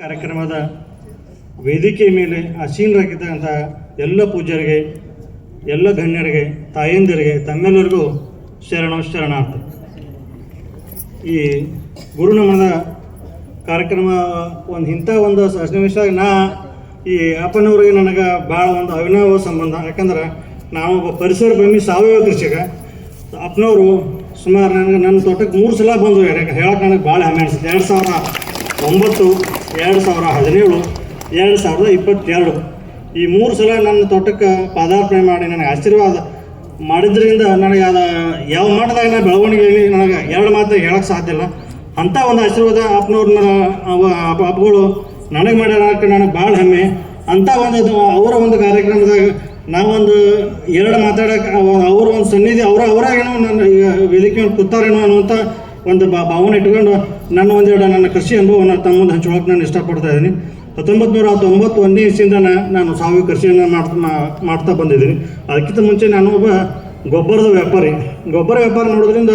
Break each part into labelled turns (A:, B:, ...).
A: ಕಾರ್ಯಕ್ರಮದ ವೇದಿಕೆ ಮೇಲೆ ಆಸೀನರಾಗಿರ್ತಕ್ಕಂಥ ಎಲ್ಲ ಪೂಜ್ಯರಿಗೆ, ಎಲ್ಲ ಗಣ್ಯರಿಗೆ, ತಾಯಂದಿರಿಗೆ, ತಮ್ಮೆಲ್ಲರಿಗೂ ಶರಣ ಶರಣಾರ್ಥ. ಈ ಗುರುನಮನದ ಕಾರ್ಯಕ್ರಮ ಒಂದು ಇಂಥ ಒಂದು ಸನ್ನಿವೇಶದಾಗ ನಾ ಈ ಅಪ್ಪನವ್ರಿಗೆ ನನಗೆ ಭಾಳ ಒಂದು ಅವಿನಾವ ಸಂಬಂಧ. ಯಾಕಂದ್ರೆ ನಾವು ಒಬ್ಬ ಪರಿಸರ ಪ್ರೇಮಿ ಸಾವಯವ ಕೃಷಿಗ, ಅಪ್ಪನವರು ಸುಮಾರು ನನಗೆ ನನ್ನ ತೋಟಕ್ಕೆ ಮೂರು ಸಲ ಬಂದು ಯಾಕೆ ಹೇಳಕ್ಕೆ ನನಗೆ ಭಾಳ ಹೆಮ್ಮೆ ಅನಿಸುತ್ತೆ. ಎರಡು ಸಾವಿರ ಒಂಬತ್ತು ಎರಡು ಸಾವಿರ ಹದಿನೇಳು, ಎರಡು ಸಾವಿರದ ಇಪ್ಪತ್ತೆರಡು. ಈ ಮೂರು ಸಲ ನನ್ನ ತೋಟಕ್ಕೆ ಪಾದಾರ್ಪಣೆ ಮಾಡಿ ನನಗೆ ಆಶೀರ್ವಾದ ಮಾಡಿದ್ರಿಂದ ನನಗೆ ಅದು ಯಾವ ಮಟ್ಟದಾಗ ನಾ ಬೆಳವಣಿಗೆ ನನಗೆ ಎರಡು ಮಾತು ಹೇಳಕ್ಕೆ ಸಾಧ್ಯ ಇಲ್ಲ. ಅಂಥ ಒಂದು ಆಶೀರ್ವಾದ ಅಪ್ಪನವ್ರನ್ನ ಅಪ್ಪಗಳು ನನಗೆ ಮಾಡ್ಯಾರಕ್ಕೆ ನನಗೆ ಭಾಳ ಹೆಮ್ಮೆ. ಅಂಥ ಒಂದು ಅವರ ಒಂದು ಕಾರ್ಯಕ್ರಮದಾಗ ನಾವೊಂದು ಎರಡು ಮಾತಾಡೋಕೆ ಅವ್ರ ಒಂದು ಸನ್ನಿಧಿ, ಅವರ, ಅವರಾಗೇನೋ ನನ್ನ ವೇದಿಕೆ ಕೂತಾರೇನೋ ಅನ್ನುವಂಥ ಒಂದು ಬಾ ಭಾವನೆ ಇಟ್ಕೊಂಡು ನನ್ನ ಒಂದೆರಡು ನನ್ನ ಕೃಷಿ ಅನುಭವವನ್ನು ತಮ್ಮ ಮುಂದೆ ಹಂಚೋಳಕ್ಕೆ ನಾನು ಇಷ್ಟಪಡ್ತಾ ಇದ್ದೀನಿ. ಹತ್ತೊಂಬತ್ತು ನೂರ ತೊಂಬತ್ತು ಒಂದನೇ ಇಸಿಂದ ನಾನು ಸಾವಯವ ಕೃಷಿಯನ್ನು ಮಾಡ್ತಾ ಮಾಡ್ತಾ ಬಂದಿದ್ದೀನಿ. ಅದಕ್ಕಿಂತ ಮುಂಚೆ ನಾನು ಒಬ್ಬ ಗೊಬ್ಬರದ ವ್ಯಾಪಾರಿ. ಗೊಬ್ಬರ ವ್ಯಾಪಾರ ನೋಡೋದ್ರಿಂದ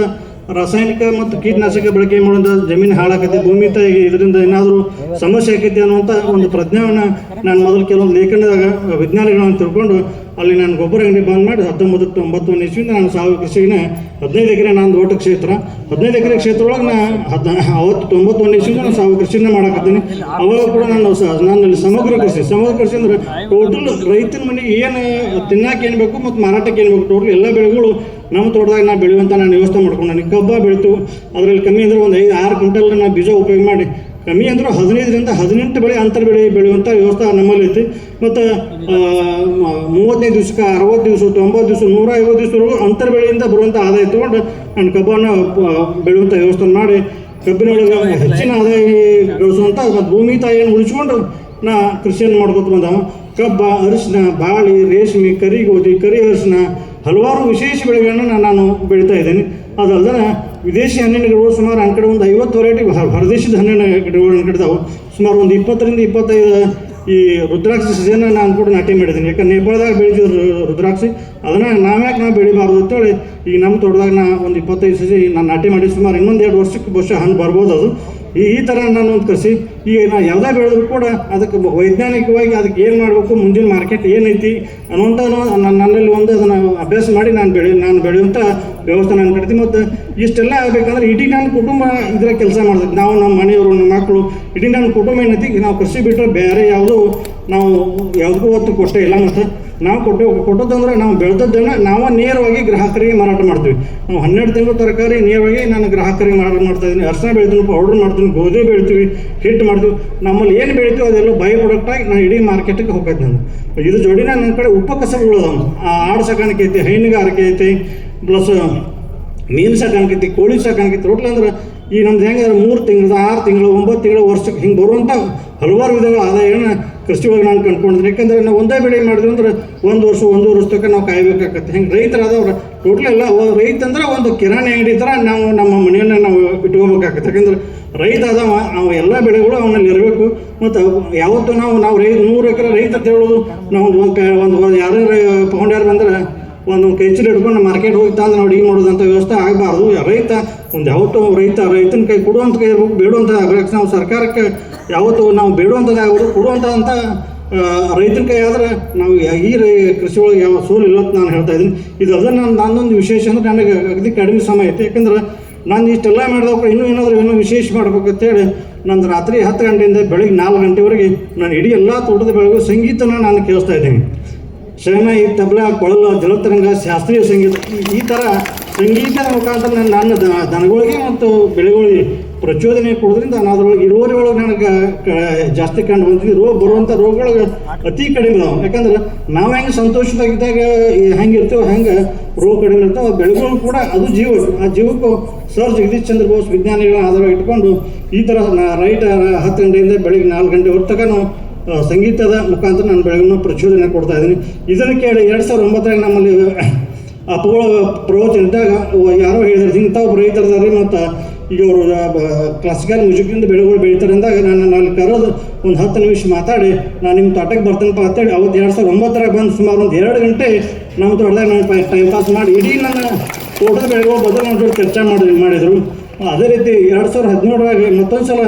A: ರಾಸಾಯನಿಕ ಮತ್ತು ಕೀಟನಾಶಕ ಬಳಕೆ ಮಾಡೋದ್ರಿಂದ ಜಮೀನು ಹಾಳಾಕೈತಿ ಭೂಮಿ ತಾಯಿ ಇದರಿಂದ ಏನಾದರೂ ಸಮಸ್ಯೆ ಆಕೈತಿ ಅನ್ನುವಂಥ ಒಂದು ಪ್ರಜ್ಞೆಯನ್ನು ನಾನು ಮೊದಲು ಕೆಲವೊಂದು ಲೇಖನದಾಗ, ವಿಜ್ಞಾನಿಗಳನ್ನು ತಿಳ್ಕೊಂಡು ಅಲ್ಲಿ ನಾನು ಗೊಬ್ಬರ ಅಂಗಡಿ ಬಂದ್ ಮಾಡಿ ಹತ್ತೊಂಬತ್ತು, ತೊಂಬತ್ತೊಂದು ಇಸ್ವಿಂದ ನಾನು ಸಾವಯವ ಕೃಷಿನ ಹದಿನೈದು ಎಕರೆ ನಾನು ದೊಡ್ಡ ಕ್ಷೇತ್ರ. ಹದಿನೈದು ಎಕರೆ ಕ್ಷೇತ್ರ ಒಳಗೆ ನಾ ಹದ್, ಅವತ್ತು ತೊಂಬತ್ತೊಂದು ಇಸ್ವಿಂದ ನಾನು ಸಾವಯವ ಕೃಷಿನೇ ಮಾಡಕತ್ತೀನಿ. ಅವಾಗ ಕೂಡ ನಾನು ನಾನು ಸಮಗ್ರ ಕೃಷಿ ಸಮಗ್ರ ಕೃಷಿ ಅಂದ್ರೆ ಟೋಟಲ್ ರೈತನ ಮನೆಗೆ ಏನು ತಿನ್ನಕ್ಕೆ ಏನು ಬೇಕು ಮತ್ತು ಮಾರಾಟಕ್ಕೆ ಏನು ಬೇಕು ಟೋಟಲ್ ಎಲ್ಲ ಬೆಳೆಗಳು ನಮ್ಮ ತೋಟದಾಗ ನಾ ಬೆಳೆಯುವಂಥ ನಾನು ವ್ಯವಸ್ಥೆ ಮಾಡ್ಕೊಂಡು ನನಗೆ ಕಬ್ಬ ಬೆಳಿತು ಅದರಲ್ಲಿ ಕಮ್ಮಿ ಅಂದ್ರೆ ಒಂದು ಐದು, ಆರು ಕ್ವಿಂಟಲ್ ನಾ ಬೀಜ ಉಪಯೋಗ ಮಾಡಿ ಕಮ್ಮಿ ಅಂದ್ರೆ ಹದಿನೈದರಿಂದ ಹದಿನೆಂಟು ಬೆಳೆ ಅಂತರ ಬೆಳೆ ಬೆಳೆಯುವಂಥ ವ್ಯವಸ್ಥೆ ನಮ್ಮಲ್ಲಿ ಐತಿ. ಮತ್ತು ಮೂವತ್ತನೇ ದಿವ್ಸಕ್ಕೆ ಅರವತ್ತು ದಿವಸ ತೊಂಬತ್ತು ದಿವಸ ನೂರ ಐವತ್ತು ದಿವಸವರೆಗೂ ಅಂತರ ಬೆಳೆಯಿಂದ ಬರುವಂಥ ಆದಾಯ ತೊಗೊಂಡು ನಾನು ಕಬ್ಬನ್ನು ಬೆಳೆಯುವಂಥ ವ್ಯವಸ್ಥೆ ಮಾಡಿ ಕಬ್ಬಿನೊಳಗೆ ಹೆಚ್ಚಿನ ಆದಾಯ ಗಳಿಸುವಂಥ ಮತ್ತು ಭೂಮಿ ತಾಯಿಯನ್ನು ಉಳಿಸ್ಕೊಂಡು ನಾ ಕೃಷಿಯನ್ನು ಮಾಡ್ಕೊತ ಬಂದವ. ಕಬ್ಬ ಅರಿಶಿನ ಬಾಳಿ ರೇಷ್ಮೆ ಕರಿಗೋಧಿ ಕರಿ ಅರಿಶಿನ ಹಲವಾರು ವಿಶೇಷ ಬೆಳೆಗಳನ್ನು ನಾನು- ನಾನು ಬೆಳೀತಾ ಇದ್ದೀನಿ. ಅದಲ್ಲದೆ ವಿದೇಶಿ ಹಣ್ಣಿನ ಗಿಡಗಳು ಸುಮಾರು ನನ್ನ ಕಡೆ ಒಂದು ಐವತ್ತು ವೆರೈಟಿ ಹೊರದೇಶದ ಹಣ್ಣಿನ ಗಿಡಗಳು ನನ್ನ ಸುಮಾರು ಒಂದು ಇಪ್ಪತ್ತರಿಂದ ಇಪ್ಪತ್ತೈದು ಈ ರುದ್ರಾಕ್ಷಿ ಸಸಿಯನ್ನು ನಾನು ಕೂಡ ನಾಟಿ ಮಾಡಿದ್ದೀನಿ. ಯಾಕಂದ್ರೆ ನೇಪಾಳದಾಗ ಬೆಳೆದಿದ್ರು ರುದ್ರಾಕ್ಷಿ. ಅದನ್ನು ನಾವ್ಯಾಕೆ ನಾವು ಬೆಳಿಬಾರ್ದು ಅಂತೇಳಿ ಈಗ ನಮ್ಮ ತೋಟದಾಗ ನಾ ಒಂದು ಇಪ್ಪತ್ತೈದು ಸಸಿ ನಾನು ನಾಟಿ ಮಾಡಿ ಸುಮಾರು ಇನ್ನೊಂದು ಎರಡು ವರ್ಷಕ್ಕೆ ಬಹುಶಃ ಹಣ್ಣು ಬರ್ಬೋದು ಅದು. ಈ ಥರ ನಾನು ಒಂದು ಕೃಷಿ ಈಗ ನಾ ಯಾವುದೇ ಬೆಳೆದ್ರು ಕೂಡ ಅದಕ್ಕೆ ವೈಜ್ಞಾನಿಕವಾಗಿ ಅದಕ್ಕೆ ಏನು ಮಾಡಬೇಕು, ಮುಂದಿನ ಮಾರ್ಕೆಟ್ ಏನೈತಿ ಅನ್ನುವಂಥ ನನ್ನ ನನ್ನಲ್ಲಿ ಒಂದು ಅದನ್ನು ಅಭ್ಯಾಸ ಮಾಡಿ ನಾನು ಬೆಳೆ, ನಾನು ಬೆಳೆಯುವಂಥ ವ್ಯವಸ್ಥೆ ನಾನು ಕಟ್ತೀನಿ ಮತ್ತು ಇಷ್ಟೆಲ್ಲ ಆಗಬೇಕಂದ್ರೆ ಇಡೀ ನನ್ನ ಕುಟುಂಬ ಇದರ ಕೆಲಸ ಮಾಡ್ತೈತಿ ನಾವು ನಮ್ಮ ಮನೆಯವರು ನಮ್ಮ ಮಕ್ಕಳು ಇಡೀ ನನ್ನ ಕುಟುಂಬ ಏನೈತಿ ನಾವು ಕೃಷಿ ಬಿಟ್ಟರೆ ಬೇರೆ ಯಾವುದೂ ನಾವು ಯಾವುದಕ್ಕೂ ಒತ್ತು ಕೊಟ್ಟೇ ಇಲ್ಲ ಮತ್ತು ನಾವು ಕೊಟ್ಟು ಕೊಟ್ಟದಂದ್ರೆ ನಾವು ಬೆಳೆದದ್ದನ್ನು ನಾವು ನೇರವಾಗಿ ಗ್ರಾಹಕರಿಗೆ ಮಾರಾಟ ಮಾಡ್ತೀವಿ. ನಾವು ಹನ್ನೆರಡು ತಿಂಗಳು ತರಕಾರಿ ನೇರವಾಗಿ ನಾನು ಗ್ರಾಹಕರಿಗೆ ಮಾರಾಟ ಮಾಡ್ತಾ ಇದ್ದೀನಿ. ಅರ್ಶನ ಬೆಳಿತೀನಿ ಪೌಡ್ರ್ ಮಾಡ್ತೀನಿ, ಗೋಧಿ ಬೆಳಿತೀವಿ, ಹಿಟ್ಟು ಮಾಡ್ತೀವಿ. ನಮ್ಮಲ್ಲಿ ಏನು ಬೆಳಿತೀವಿ ಅದೆಲ್ಲ ಬೈ ಪ್ರಾಡಕ್ಟಾಗಿ ನಾನು ಇಡೀ ಮಾರ್ಕೆಟಿಗೆ ಹೋಗೋದು ನಾನು. ಇದು ಜೋಡಿನ ನನ್ನ ಕಡೆ ಉಪಕಸಬುಗಳು ಅದಾವ ಆಡು ಸಾಕಾಣಿಕೆ ಐತಿ ಹೈನುಗಾರಿಕೆ ಐತಿ ಪ್ಲಸ್ ಮೀನು ಸಾಕಾಣಿಕೆ ಐತಿ, ಕೋಳಿ ಸಾಕಾಣಿಕೆ ಐತಿ. ಅಂದ್ರೆ ಈ ನಮ್ದು ಹೆಂಗೆ ಮೂರು ತಿಂಗಳು, ಆರು ತಿಂಗಳು, ಒಂಬತ್ತು ತಿಂಗಳು ವರ್ಷಕ್ಕೆ ಹಿಂಗೆ ಬರುವಂಥ ಹಲವಾರು ವಿಧಗಳ ಆದಾಯನ ಕೃಷಿ ಒಳಗೆ ನಾನು ಕಂಡ್ಕೊಂಡಿದ್ದೀನಿ ಯಾಕಂದ್ರೆ ನಾವು ಒಂದೇ ಬೆಳೆ ಮಾಡಿದ್ವಿ ಅಂದ್ರೆ ಒಂದು ವರ್ಷ ಒಂದೂವರೆ ವರ್ಷ ತನಕ ನಾವು ಕಾಯಬೇಕಾಗತ್ತೆ. ಹೆಂಗೆ ರೈತರಾದವ್ರು ಟೋಟಲ್ ಎಲ್ಲ ರೈತ ಅಂದ್ರೆ ಒಂದು ಕಿರಾಣಿ ಅಂಗಡಿ ಥರ ನಾವು ನಮ್ಮ ಮನೆಯನ್ನು ನಾವು ಇಟ್ಕೋಬೇಕಾಗತ್ತೆ. ಯಾಕಂದ್ರೆ ರೈತ ಅದಾವ ಅವ ಎಲ್ಲ ಬೆಳೆಗಳು ಅವನಲ್ಲಿ ಇರಬೇಕು ಮತ್ತು ಯಾವತ್ತು ನಾವು ನಾವು ರೈ ನೂರು ಎಕರೆ ರೈತ ಅಂತ ಹೇಳೋದು, ನಾವು ಒಂದು ಯಾರ್ಯಾರು ಪೌಂಡ್ಯಾರು ಬಂದ್ರೆ ಒಂದು ಕೈ ಚೀಲ ಹಿಡ್ಕೊಂಡು ಮಾರ್ಕೆಟ್ ಹೋಗ್ತಾ ಅಂದ್ರೆ ನಾವು ಅಡಿಗೆ ಮಾಡೋದಂಥ ವ್ಯವಸ್ಥೆ ಆಗಬಾರ್ದು. ರೈತ, ಒಂದು ಯಾವತ್ತು ರೈತ, ರೈತನ ಕೈ ಕೊಡುವಂಥ ಕೈ ಬೇಡುವಂಥ ಆಗ್ಬೇಕು. ನಾವು ಸರ್ಕಾರಕ್ಕೆ ಯಾವತ್ತು ನಾವು ಬೇಡುವಂಥದ್ದು ಆಗ್ಬೋದು ಅಂತ ರೈತನ ಕೈ ಆದರೆ ನಾವು ಈ ರೈ ಕೃಷಿ ಒಳಗೆ ಯಾವ ಸೋಲು ಇಲ್ಲ ಅಂತ ನಾನು ಹೇಳ್ತಾ ಇದ್ದೀನಿ. ಇದು ಅದನ್ನು ನಾನು ನನ್ನೊಂದು ವಿಶೇಷ ಅಂದ್ರೆ ನನಗೆ ಅಗದಿ ಕಡಿಮೆ ಸಮಯ ಐತೆ. ಯಾಕಂದ್ರೆ ನಾನು ಇಷ್ಟೆಲ್ಲ ಮಾಡಿದವ್ರು ಇನ್ನೂ ಏನಾದರೂ ಇನ್ನೂ ವಿಶೇಷ ಮಾಡ್ಬೇಕಂತೇಳಿ ನಂದು ರಾತ್ರಿ ಹತ್ತು ಗಂಟೆಯಿಂದ ಬೆಳಗ್ಗೆ ನಾಲ್ಕು ಗಂಟೆವರೆಗೆ ನಾನು ಇಡೀ ಎಲ್ಲ ತೋಟದ ಬೆಳಗ್ಗೆ ಸಂಗೀತನ ನಾನು ಕೇಳಿಸ್ತಾ ಇದ್ದೀನಿ. ಈ ತಬಲಾ, ಕೊಳಲ, ಜಲತರಂಗ, ಶಾಸ್ತ್ರೀಯ ಸಂಗೀತ, ಈ- ಥರ ಸಂಗೀತದ ಮುಖಾಂತರ ನಾನು ನನ್ನ ದನಗಳಿಗೆ ಮತ್ತು ಬೆಳೆಗಳಿಗೆ ಪ್ರಚೋದನೆ ಕೊಡೋದ್ರಿಂದ ನಾನು ಅದರೊಳಗೆ ಇಳುವರಿ ಒಳಗೆ ನನಗೆ ಜಾಸ್ತಿ ಕಂಡು ಬಂದ್ವಿ ರೋಗ ಬರುವಂಥ ರೋಗಗಳಿಗೆ ಅತಿ ಕಡಿಮೆ ನಾವು ಯಾಕಂದ್ರೆ ನಾವು ಹೆಂಗೆ ಸಂತೋಷದಾಗಿದ್ದಾಗ ಹೆಂಗೆ ಇರ್ತೇವೆ ಹೆಂಗೆ ರೋಗ ಕಡಿಮೆ ಇರ್ತಾವೆ ಬೆಳೆಗಳು ಕೂಡ ಅದು ಜೀವ. ಆ ಜೀವಕ್ಕೂ ಸರ್ ಜಗದೀಶ್ ಚಂದ್ರ ಬೋಸ್ ವಿಜ್ಞಾನಿಗಳನ್ನ ಆಧಾರ ಇಟ್ಕೊಂಡು ಈ ಥರ ರೈಟ್ ಹತ್ತು ಗಂಟೆಯಿಂದ ಬೆಳಗ್ಗೆ ನಾಲ್ಕು ಗಂಟೆ ಹೊರತಕ ನಾವು ಸಂಗೀತದ ಮುಖಾಂತರ ನಾನು ಬೆಳಗ್ಗೆ ಪ್ರಚೋದನೆ ಕೊಡ್ತಾ ಇದ್ದೀನಿ. ಇದನ್ನು ಕೇಳಿ ಎರಡು ಸಾವಿರದ ಒಂಬತ್ತರಾಗ ನಮ್ಮಲ್ಲಿ ಅಪಗೋಳ ಪ್ರವಚನ ಇದ್ದಾಗ ಯಾರೋ ಹೇಳಿದ್ರು ಇಂಥ ಒಬ್ಬ ರೈತರದಾರೆ ಮತ್ತು ಈಗ ಅವರು ಕ್ಲಾಸಿಕಲ್ ಮ್ಯೂಸಿಕ್ನಿಂದ ಬೆಳೆಗಳು ಬೆಳೀತಾರೆ ಅಂದಾಗ ನಾನು ಅಲ್ಲಿ ಕರೋದು ಒಂದು ಹತ್ತು ನಿಮಿಷ ಮಾತಾಡಿ, ನಾನು ನಿಮ್ಮ ತೋಟಕ್ಕೆ ಬರ್ತೇನಪ್ಪ ಅಂತೇಳಿ ಅವತ್ತು ಎರಡು ಸಾವಿರದ ಒಂಬತ್ತರಾಗ ಬಂದು ಸುಮಾರು ಒಂದು ಎರಡು ಗಂಟೆ ನಮ್ಮ ತೋಟದಾಗ ನಾನು ಟೈಮ್ ಪಾಸ್ ಮಾಡಿ ಇಡೀ ನನ್ನ ತೋಟದ ಬೆಳೆಗಳು ಬದಲು ಚರ್ಚೆ ಮಾಡಿ ಮಾಡಿದರು. ಅದೇ ರೀತಿ ಎರಡು ಸಾವಿರದ ಹದಿನೇಳರಾಗ ಮತ್ತೊಂದು ಸಲ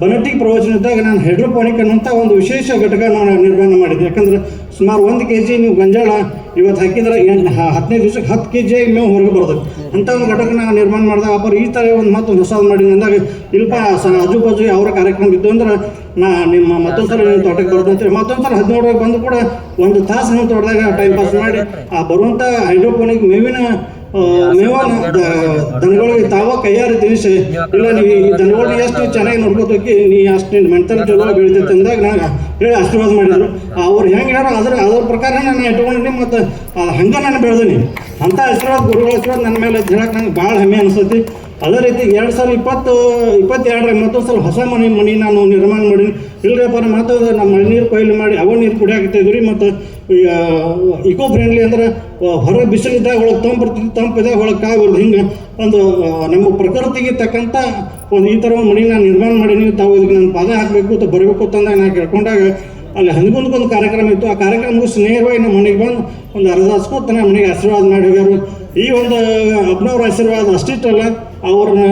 A: ಬನಟಿ ಪ್ರವಚನ ಇದ್ದಾಗ ನಾನು ಹೈಡ್ರೋಪಾನಿಕ್ ಅನ್ನೋಂಥ ಒಂದು ವಿಶೇಷ ಘಟಕ ನಾನು ನಿರ್ಮಾಣ ಮಾಡಿದ್ದೆ. ಯಾಕಂದ್ರೆ ಸುಮಾರು ಒಂದು ಕೆ ಜಿ ನೀವು ಗಂಜಾಳ ಇವತ್ತು ಹಾಕಿದ್ರೆ ಹದಿನೈದು ದಿವಸಕ್ಕೆ ಹತ್ತು ಕೆ ಜಿ ಮೇವು ಹೊರಗೆ ಬರ್ತದೆ ಅಂಥ ಒಂದು ಘಟಕ ನಾನು ನಿರ್ಮಾಣ ಮಾಡಿದಾಗ ಅಬ್ಬರು ಈ ಥರ ಒಂದು ಮತ್ತೊಂದು ಹೊಸದು ಮಾಡಿ ಅಂದಾಗ ಇಲ್ಪ ಆಜು ಬಾಜು ಅವರ ಕಾರ್ಯಕ್ರಮ ಇದ್ದು ಅಂದ್ರೆ ನಾ ನಿಮ್ಮ ಮತ್ತೊಂದು ಸಲ ತೋಟಕ್ಕೆ ಬರೋದು ಅಂತೇಳಿ ಮತ್ತೊಂದು ಸಲ ಹದಿನೇಳರಾಗ ಬಂದು ಕೂಡ ಒಂದು ತಾಸು ನಮ್ಮ ತೋಟದಾಗ ಟೈಮ್ ಪಾಸ್ ಮಾಡಿ ಆ ಬರುವಂಥ ಹೈಡ್ರೋಪೋನಿಕ್ ಮೇವಿನ ದ- ದನಗಳಿಗೆ ತಾವ ಕೈಯಾರಿ ತಿಳಿಸಿ ಇಲ್ಲ ನೀವು ಈ ದನಗಳು ಎಷ್ಟು ಚೆನ್ನಾಗಿ ನೋಡ್ಕೋತೋಕಿ ನೀ ಅಷ್ಟು ಮೆಂಟಲ್ ಚಲೋ ಬೆಳಿತೈತೆ ಅಂದಾಗ ನಾನು ಹೇಳಿ ಆಶೀರ್ವಾದ ಮಾಡಿದ್ರು. ಅವ್ರು ಹೆಂಗೆ ಹೇಳೋ ಅದ್ರ ಅದ್ರ ಪ್ರಕಾರ ನಾನು ಇಟ್ಕೊಂಡಿನಿ ಮತ್ತು ಹಂಗೆ ನಾನು ಬೆಳೆದೀನಿ. ಅಂಥ ಆಶೀರ್ವಾದ, ಗುರುಗಳ ಆಶೀರ್ವಾದ ನನ್ನ ಮೇಲೆ ಹೇಳಕ್ಕೆ ನಂಗೆ ಭಾಳ ಹೆಮ್ಮೆ ಅನಿಸ್ತೈತಿ ಅದೇ ರೀತಿ ಎರಡು ಸಾವಿರದ ಇಪ್ಪತ್ತು ಇಪ್ಪತ್ತೆರಡರ ಮತ್ತೊಂದು ಸಲ ಹೊಸ ಮನೆ ಮನೆ ನಾನು ನಿರ್ಮಾಣ ಮಾಡೀನಿ. ಇಲ್ಲರಪ್ಪ ನಮ್ಮ ಮಳೆ ನೀರು ಕೊಯ್ಲು ಮಾಡಿ ಅವ ನೀರು ಕುಡಿಯಾಕತ್ತಿದ್ವಿ ರೀ, ಮತ್ತು ಇಕೋ ಫ್ರೆಂಡ್ಲಿ ಅಂದ್ರೆ ಹೊರ ಬಿಸಿಲಿದ್ದಾಗ ಒಳಗೆ ತಂಪು ಬರ್ತೈತಿ ಒಳಗೆ ಕಾಯಿ ಬರ್ತದೆ ಹಿಂಗೆ ಒಂದು ನಮ್ಮ ಪ್ರಕೃತಿಗೆ ತಕ್ಕಂಥ ಒಂದು ಈ ಥರ ಒಂದು ಮನೆ ನಾನು ನಿರ್ಮಾಣ ಮಾಡೀನಿ ತಾವು ಇದಕ್ಕೆ ನಾನು ಪಾದ ಹಾಕಬೇಕು ಅಂತ ಬರಬೇಕು ಅಂತಂದಾಗ ನಾನು ಕೇಳ್ಕೊಂಡಾಗ ಅಲ್ಲಿ ಹಂದಿಗೊಂದಕ್ಕೊಂದು ಕಾರ್ಯಕ್ರಮ ಇತ್ತು. ಆ ಕಾರ್ಯಕ್ರಮ ಮುಗಿಸಿ ನೇರವಾಗಿ ನಮ್ಮ ಮನೆಗೆ ಬಂದು ಒಂದು ಅರ್ಧ ಹಸ್ಕೊತ ನಮ್ಮ ಮನೆಗೆ ಆಶೀರ್ವಾದ ಮಾಡಿ ಹೋಗ್ಯಾರು. ಈ ಒಂದು ಅಪ್ಪನವ್ರ ಆಶೀರ್ವಾದ ಅಷ್ಟಿಷ್ಟಲ್ಲ. ಅವ್ರನ್ನ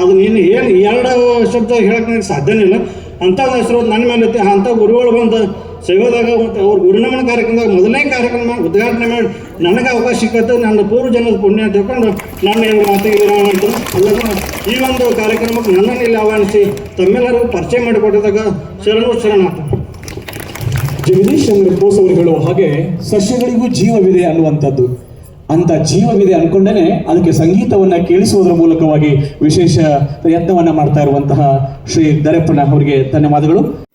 A: ಅದನ್ನ ಏನು ಏನು ಎರಡು ಶಬ್ದ ಹೇಳಕ್ಕೆ ನನಗೆ ಸಾಧ್ಯನೇ ಇಲ್ಲ. ಅಂಥ ಹೆಸರು ನನ್ನ ಮೇಲೆ ಅಂಥ ಗುರುಗಳು ಬಂದು ಸೇವೆದಾಗ ಅವ್ರ ಗುರುನಮನ ಕಾರ್ಯಕ್ರಮದಾಗ ಮೊದಲನೇ ಕಾರ್ಯಕ್ರಮ ಉದ್ಘಾಟನೆ ಮಾಡಿ ನನಗೆ ಅವಕಾಶ ಸಿಕ್ಕತ್ತು ನನ್ನ ಪೂರ್ವ ಜನದ ಪುಣ್ಯ ತಿಳ್ಕೊಂಡು ನನ್ನ ಮಾತಿಗೆ ವಿರಾಮ ಮಾಡ್ತೀನಿ ಅಲ್ಲದೆ ಈ ಒಂದು ಕಾರ್ಯಕ್ರಮಕ್ಕೆ ನನ್ನನ್ನು ಇಲ್ಲಿ ಆಹ್ವಾನಿಸಿ ತಮ್ಮೆಲ್ಲರೂ ಪರಿಚಯ ಮಾಡಿಕೊಟ್ಟಿದಾಗ ಶರಣು ಶರಣ
B: ಜಗದೀಶ್ ಚಂದ್ರ ಬೋಸ್ ಅವರು ಹೇಳುವ ಹಾಗೆ ಸಸ್ಯಗಳಿಗೂ ಜೀವವಿದೆ ಅನ್ನುವಂಥದ್ದು. ಅಂತ ಜೀವವಿದೆ ಅನ್ಕೊಂಡೇನೆ ಅದಕ್ಕೆ ಸಂಗೀತವನ್ನ ಕೇಳಿಸುವುದರ ಮೂಲಕವಾಗಿ ವಿಶೇಷ ಪ್ರಯತ್ನವನ್ನ ಮಾಡ್ತಾ ಇರುವಂತಹ ಶ್ರೀ ದರೆಪ್ಪನ ಅವರಿಗೆ ಧನ್ಯವಾದಗಳು.